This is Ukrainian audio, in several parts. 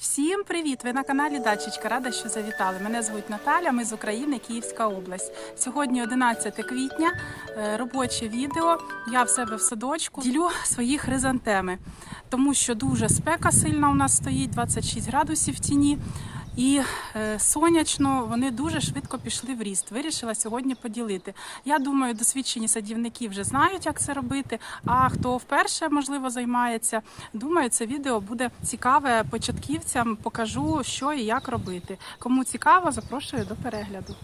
Всім привіт! Ви на каналі Дачечка. Рада, що завітали. Мене звуть Наталя. Ми з України, Київська область. Сьогодні 11 квітня. е, Робоче відео. Я в себе в садочку ділю свої хризантеми, тому що дуже спека сильна у нас стоїть, 26 градусів в тіні. І е, сонячно вони дуже швидко пішли в ріст. Вирішила сьогодні поділити. Я думаю, досвідчені садівники вже знають, як це робити. А хто вперше можливо займається, думаю, це відео буде цікаве початківцям. Покажу, що і як робити. Кому цікаво, запрошую до перегляду.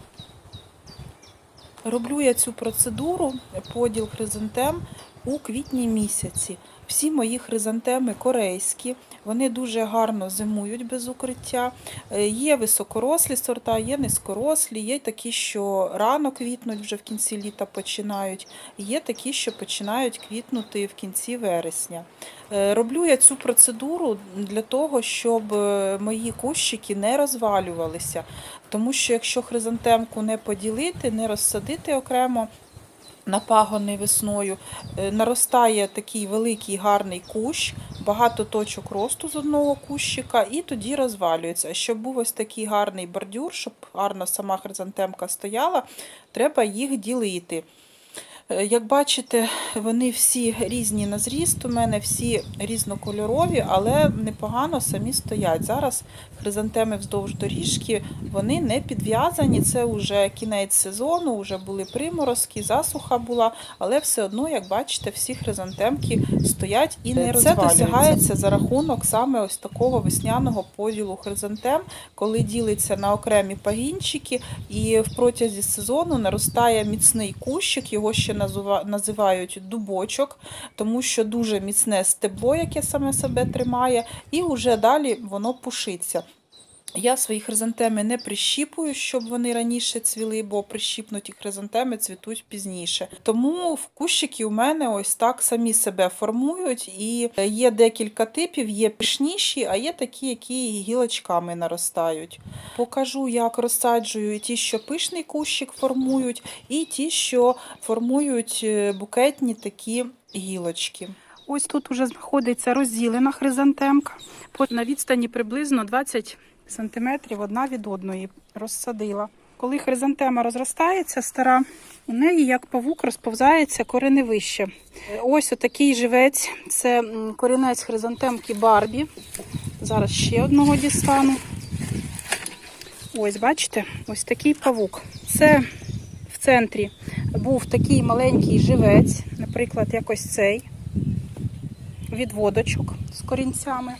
Роблю я цю процедуру поділ хризантем у квітні місяці. Всі мої хризантеми корейські, вони дуже гарно зимують без укриття. Е, Є високорослі сорта, є низькорослі, є такі, що рано квітнуть, вже в кінці літа починають, є такі, що починають квітнути в кінці вересня. Е, Роблю я цю процедуру для того, щоб е, мої кущики не розвалювалися. Тому що якщо хризантемку не поділити, не розсадити окремо на пагони весною, е, наростає такий великий гарний кущ, багато точок росту з одного кущика, і тоді розвалюється. Щоб був ось такий гарний бордюр, щоб гарно сама хризантемка стояла, треба їх ділити. Е, Як бачите, вони всі різні на зріст, у мене всі різнокольорові, але непогано самі стоять. Зараз хризантеми вздовж доріжки, вони не підв'язані. Це вже кінець сезону, вже були приморозки, засуха була, але все одно, як бачите, всі хризантемки стоять і не Це досягається за рахунок саме ось такого весняного поділу хризантем, коли ділиться на окремі пагінчики, і в протязі сезону наростає міцний кущик, його ще називають дубочок, тому що дуже міцне стебло, яке саме себе тримає, і вже далі воно пушиться. Я свої хризантеми не прищіпую, щоб вони раніше цвіли, бо прищіпнуті хризантеми цвітуть пізніше. Тому в кущики у мене ось так самі себе формують. І є декілька типів, є пишніші, а є такі, які гілочками наростають. Покажу, як розсаджую ті, що пишний кущик формують, і ті, що формують е, букетні такі гілочки. Ось тут уже знаходиться розділена хризантемка. На відстані приблизно 20 сантиметрів одна від одної розсадила. Коли хризантема розростається, стара, у неї як павук розповзається кореневище. Ось отакий живець. Це корінець хризантемки Барбі. Зараз ще одного дістану. Ось, бачите, ось такий павук. Це в центрі був такий маленький живець, наприклад, якось цей відводочок з корінцями.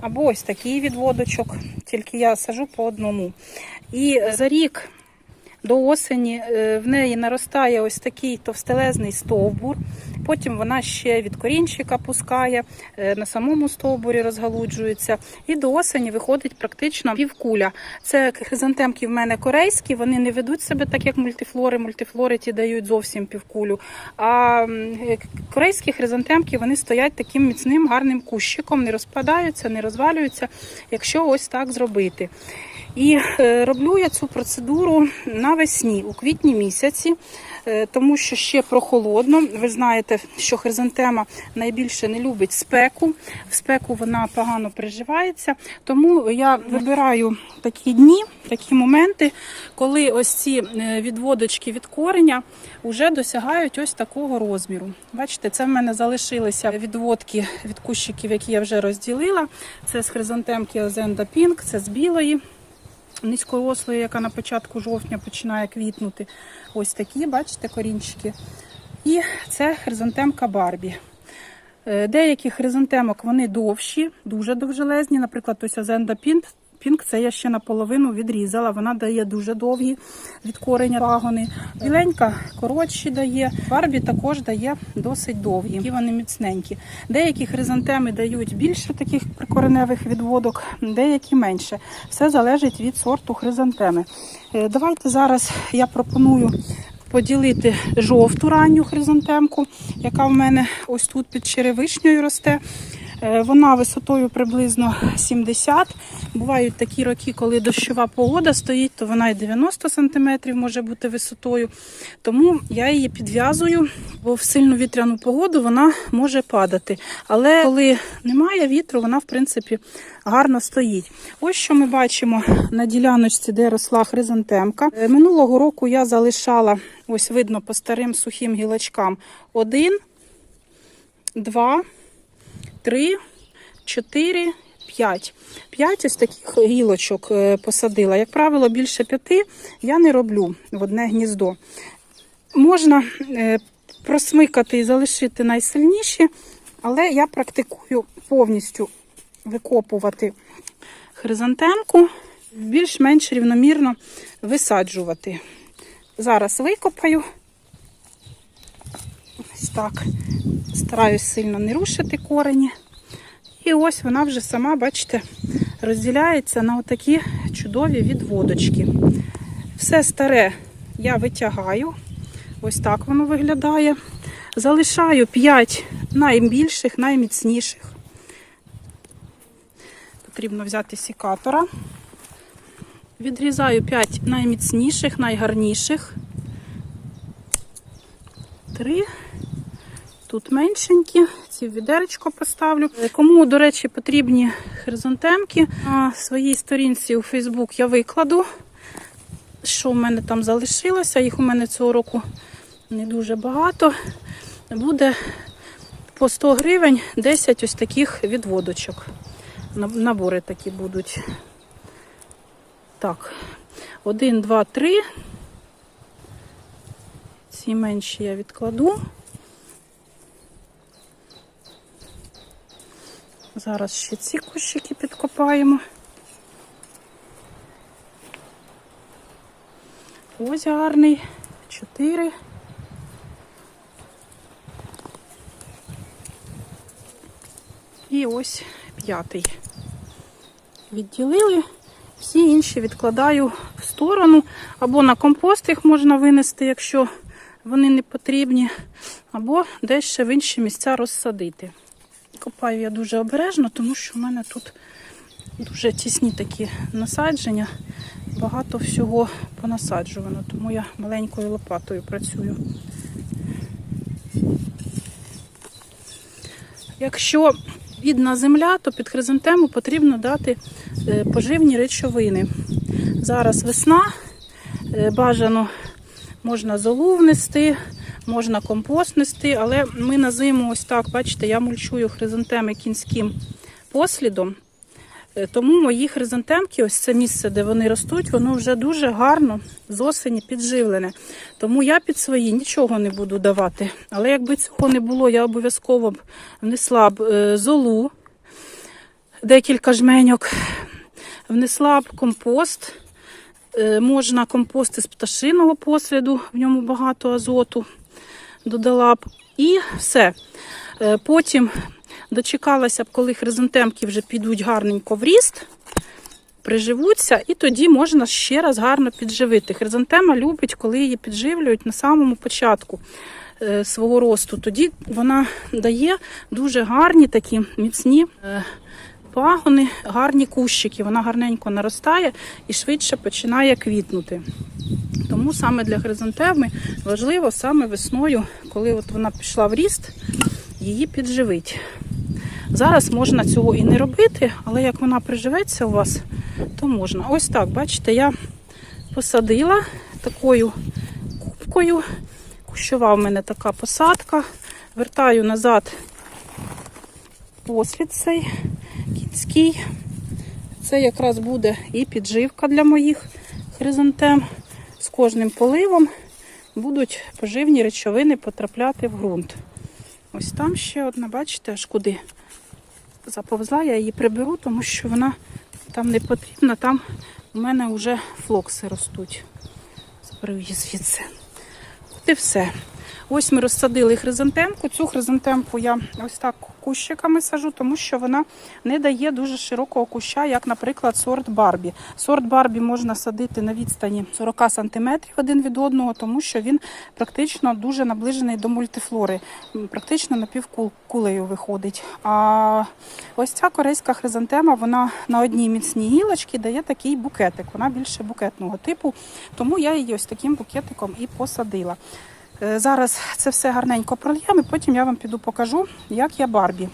Або ось такий відводочок, тільки я сажу по одному. І за рік до осені е, в неї наростає ось такий товстелезний стовбур. Потім вона ще від корінчика пускає, е, на самому стовбурі розгалуджується. І до осені виходить практично півкуля. Це хризантемки в мене корейські, вони не ведуть себе так, як мультифлори. Мультифлори ті дають зовсім півкулю. А е, корейські хризантемки вони стоять таким міцним, гарним кущиком, не розпадаються, не розвалюються, якщо ось так зробити. І е, роблю я цю процедуру навесні, у квітні місяці, е, тому що ще прохолодно. Ви знаєте, що хризантема найбільше не любить спеку. В спеку вона погано приживається. Тому я вибираю такі дні, такі моменти, коли ось ці е, відводочки від кореня вже досягають ось такого розміру. Бачите, це в мене залишилися відводки від кущиків, які я вже розділила. Це з хризантемки Озенда Пінк, це з білої низькорослої, яка на початку жовтня починає квітнути. Ось такі, бачите, корінчики. І це хризантемка Барбі. Е, Деякі хризантемок вони довші, дуже довжелезні. Наприклад, ось Азенда Пінк. Пінк це я ще наполовину відрізала. Вона дає дуже довгі від кореня пагони. Біленька коротші дає. Барбі також дає досить довгі. І вони міцненькі. Деякі хризантеми дають більше таких прикореневих відводок, деякі менше. Все залежить від сорту хризантеми. Е, Давайте зараз я пропоную поділити жовту ранню хризантемку, яка в мене ось тут під черевишнею росте. Е, Вона висотою приблизно 70. Бувають такі роки, коли дощова погода стоїть, то вона і 90 см може бути висотою. Тому я її підв'язую, бо в сильну вітряну погоду вона може падати. Але коли немає вітру, вона в принципі гарно стоїть. Ось що ми бачимо на діляночці, де росла хризантемка. Е, Минулого року я залишала, ось видно по старим сухим гілочкам, один, два, три, чотири, п'ять. П'ять ось таких гілочок е, посадила. Як правило, більше п'яти я не роблю в одне гніздо. Можна е, просмикати і залишити найсильніші, але я практикую повністю викопувати хризантемку, більш-менш рівномірно висаджувати. Зараз викопаю. Ось так. Стараюсь сильно не рушити корені. І ось вона вже сама, бачите, розділяється на отакі чудові відводочки. Все старе я витягаю. Ось так воно виглядає. Залишаю 5 найбільших, найміцніших. Потрібно взяти сікатора. Відрізаю 5 найміцніших, найгарніших. Три. Тут меншенькі, ці в поставлю. Кому, до речі, потрібні хризантемки, на своїй сторінці у Фейсбук я викладу, що в мене там залишилося. Їх у мене цього року не дуже багато. Буде по 100 гривень 10 ось таких відводочок. Набори такі будуть. Так, один, два, три. Ці менші я відкладу. Зараз ще ці кущики підкопаємо. Ось гарний. Чотири. І ось п'ятий. Відділили. Всі інші відкладаю в сторону. Або на компост їх можна винести, якщо вони не потрібні, або десь ще в інші місця розсадити. Копаю я дуже обережно, тому що в мене тут дуже тісні такі насадження. Багато всього понасаджувано, тому я маленькою лопатою працюю. Якщо бідна земля, то під хризантему потрібно дати е, поживні речовини. Зараз весна, е, бажано можна золу внести, можна компост нести, але ми на зиму ось так, бачите, я мульчую хризантеми кінським послідом. Е, Тому мої хризантемки, ось це місце, де вони ростуть, воно вже дуже гарно з осені підживлене. Тому я під свої нічого не буду давати. Але якби цього не було, я обов'язково б внесла б е, золу, декілька жменьок, внесла б компост. Е, Можна компост із пташиного посліду, в ньому багато азоту додала б. І все. Е, Потім дочекалася б, коли хризантемки вже підуть гарненько в ріст, приживуться, і тоді можна ще раз гарно підживити. Хризантема любить, коли її підживлюють на самому початку е, свого росту. Тоді вона дає дуже гарні такі міцні е, пагони, гарні кущики. Вона гарненько наростає і швидше починає квітнути. Тому саме для хризантеми важливо саме весною, коли от вона пішла в ріст, її підживить. Зараз можна цього і не робити, але як вона приживеться у вас, то можна. Ось так, бачите, я посадила такою кубкою. Кущова в мене така посадка. Вертаю назад послід цей кінський. Це якраз буде і підживка для моїх хризантем. З кожним поливом будуть поживні речовини потрапляти в ґрунт. Ось там ще одна, бачите, аж куди заповзла, я її приберу, тому що вона там не потрібна, там у мене вже флокси ростуть. Заберу її звідси. От і все. Ось ми розсадили хризантемку. Цю хризантемку я ось так кущиками сажу, тому що вона не дає дуже широкого куща, як, наприклад, сорт Барбі. Сорт Барбі можна садити на відстані 40 см один від одного, тому що він практично дуже наближений до мультифлори, практично напівкулею виходить. А ось ця корейська хризантема, вона на одній міцній гілочці дає такий букетик. Вона більше букетного типу, тому я її ось таким букетиком і посадила. Е, Зараз це все гарненько прольємо, і потім я вам піду покажу, як я Барбі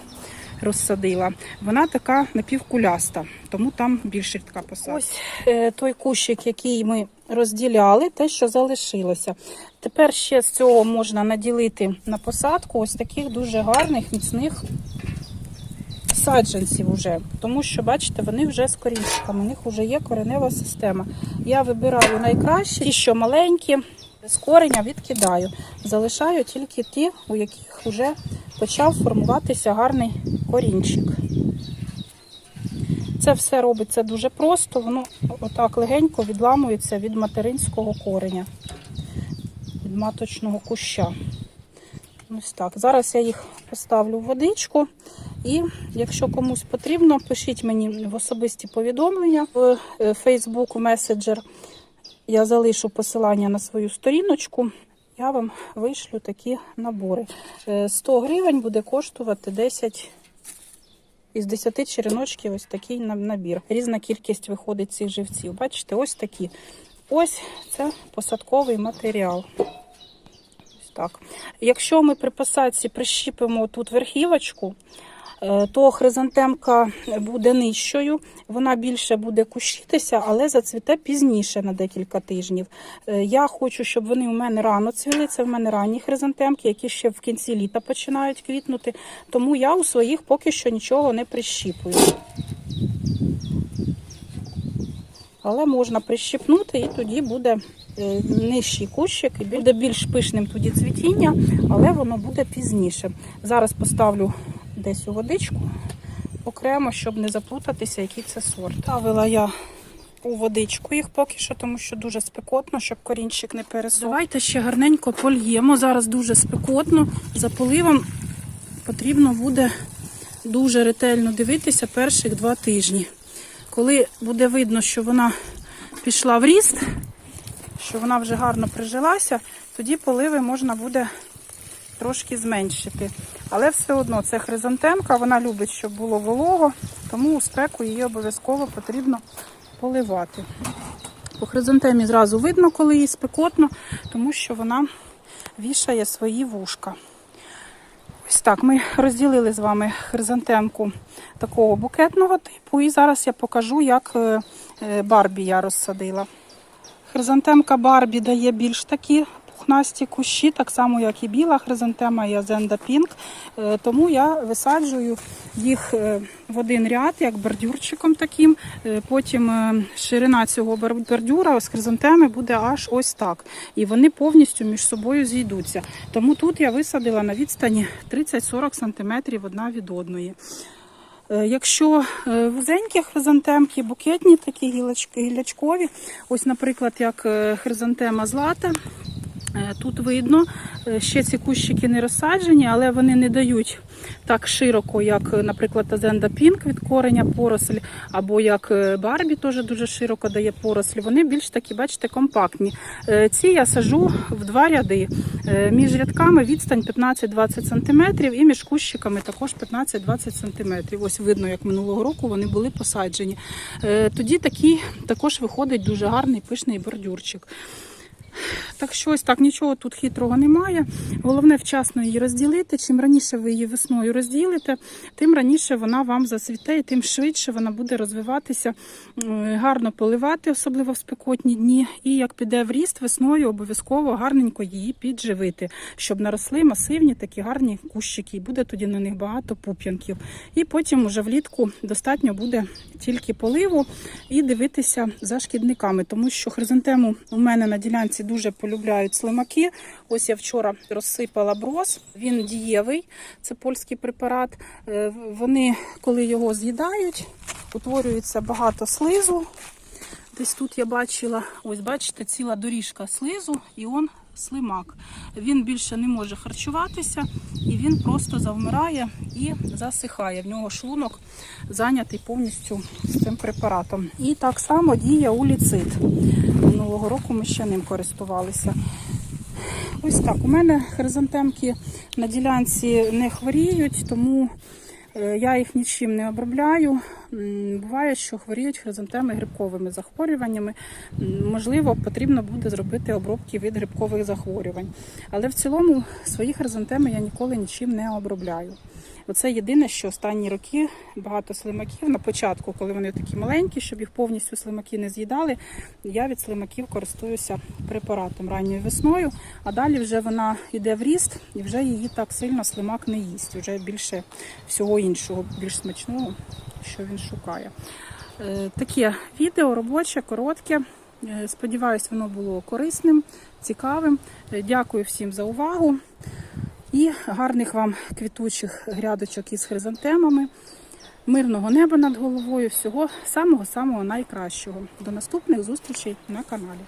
розсадила. Вона така напівкуляста, тому там більш рідка посадка. Ось е, той кущик, який ми розділяли, те, що залишилося. Тепер ще з цього можна наділити на посадку ось таких дуже гарних, міцних саджанців уже, тому що, бачите, вони вже з корінчиками, у них вже є коренева система. Я вибираю найкращі, ті, що маленькі, з кореня відкидаю. Залишаю тільки ті, у яких вже почав формуватися гарний корінчик. Це все робиться дуже просто, воно отак легенько відламується від материнського кореня, від маточного куща. Ось так. Зараз я їх поставлю в водичку. І якщо комусь потрібно, пишіть мені в особисті повідомлення в е, Facebook Messenger. Я залишу посилання на свою сторіночку. Я вам вишлю такі набори. Е, 100 гривень буде коштувати 10 із 10 череночків ось такий набір. Різна кількість виходить цих живців. Бачите, ось такі. Ось це посадковий матеріал. Ось так. Якщо ми при посадці прищіпимо тут верхівочку, е, то хризантемка буде нижчою, вона більше буде кущитися, але зацвіте пізніше на декілька тижнів. Е, Я хочу, щоб вони у мене рано цвіли. Це в мене ранні хризантемки, які ще в кінці літа починають квітнути. Тому я у своїх поки що нічого не прищіпую. Але можна прищипнути, і тоді буде е, нижчий кущик, і буде більш пишним тоді цвітіння, але воно буде пізніше. Зараз поставлю десь у водичку окремо, щоб не заплутатися, який це сорт. Ставила я у водичку їх поки що, тому що дуже спекотно, щоб корінчик не пересох. Давайте ще гарненько польємо. Зараз дуже спекотно. За поливом потрібно буде дуже ретельно дивитися перших два тижні. Коли буде видно, що вона пішла в ріст, що вона вже гарно прижилася, тоді поливи можна буде трошки зменшити. Але все одно це хризантемка, вона любить, щоб було волого, тому у спеку її обов'язково потрібно поливати. По хризантемі зразу видно, коли їй спекотно, тому що вона вішає свої вушка. Ось так, ми розділили з вами хризантемку такого букетного типу, і зараз я покажу, як е, е, Барбі я розсадила. Хризантемка Барбі дає більш такі пухнасті кущі, так само, як і біла хризантема і Азенда Пінк. Е, Тому я висаджую їх е, в один ряд, як бордюрчиком таким. Е, Потім ширина цього бордюра з хризантеми буде аж ось так. І вони повністю між собою зійдуться. Тому тут я висадила на відстані 30-40 см одна від одної. Якщо вузенькі хризантемки, букетні такі гілячкові, ось, наприклад, як хризантема злата, тут видно, е, ще ці кущики не розсаджені, але вони не дають так широко, як, е, наприклад, Азенда Пінк від кореня поросль, або як е, Барбі теж дуже широко дає поросль. Вони більш такі, бачите, компактні. Е, Ці я сажу в два ряди. Е, Між рядками відстань 15-20 см і між кущиками також 15-20 см. Ось видно, як минулого року вони були посаджені. Е, Тоді такий також виходить дуже гарний пишний бордюрчик. Так що ось так, нічого тут хитрого немає. Головне вчасно її розділити. Чим раніше ви її весною розділите, тим раніше вона вам зацвіте і тим швидше вона буде розвиватися, гарно поливати, особливо в спекотні дні. І як піде в ріст весною, обов'язково гарненько її підживити, щоб наросли масивні такі гарні кущики. І буде тоді на них багато пуп'янків. І потім уже влітку достатньо буде тільки поливу і дивитися за шкідниками, тому що хризантему у мене на ділянці дуже полюбляють слимаки. Ось я вчора розсипала брос. Він дієвий, це польський препарат. Е, Вони, коли його з'їдають, утворюється багато слизу. Десь тут я бачила, ось бачите, ціла доріжка слизу, і он слимак. Він більше не може харчуватися і він просто завмирає і засихає. В нього шлунок зайнятий повністю цим препаратом. І так само діє уліцит. Минулого року ми ще ним користувалися. Ось так. У мене хризантемки на ділянці не хворіють, тому е, я їх нічим не обробляю. Буває, що хворіють хризантеми грибковими захворюваннями. Можливо, потрібно буде зробити обробки від грибкових захворювань. Але в цілому свої хризантеми я ніколи нічим не обробляю. Оце єдине, що останні роки багато слимаків на початку, коли вони такі маленькі, щоб їх повністю слимаки не з'їдали, я від слимаків користуюся препаратом ранньою весною, а далі вже вона йде в ріст і вже її так сильно слимак не їсть. Вже більше всього іншого, більш смачного, що він шукає. Е, Таке відео робоче, коротке. Е, Сподіваюсь, воно було корисним, цікавим. Е, Дякую всім за увагу. І гарних вам квітучих грядочок із хризантемами, мирного неба над головою, всього самого-самого найкращого. До наступних зустрічей на каналі.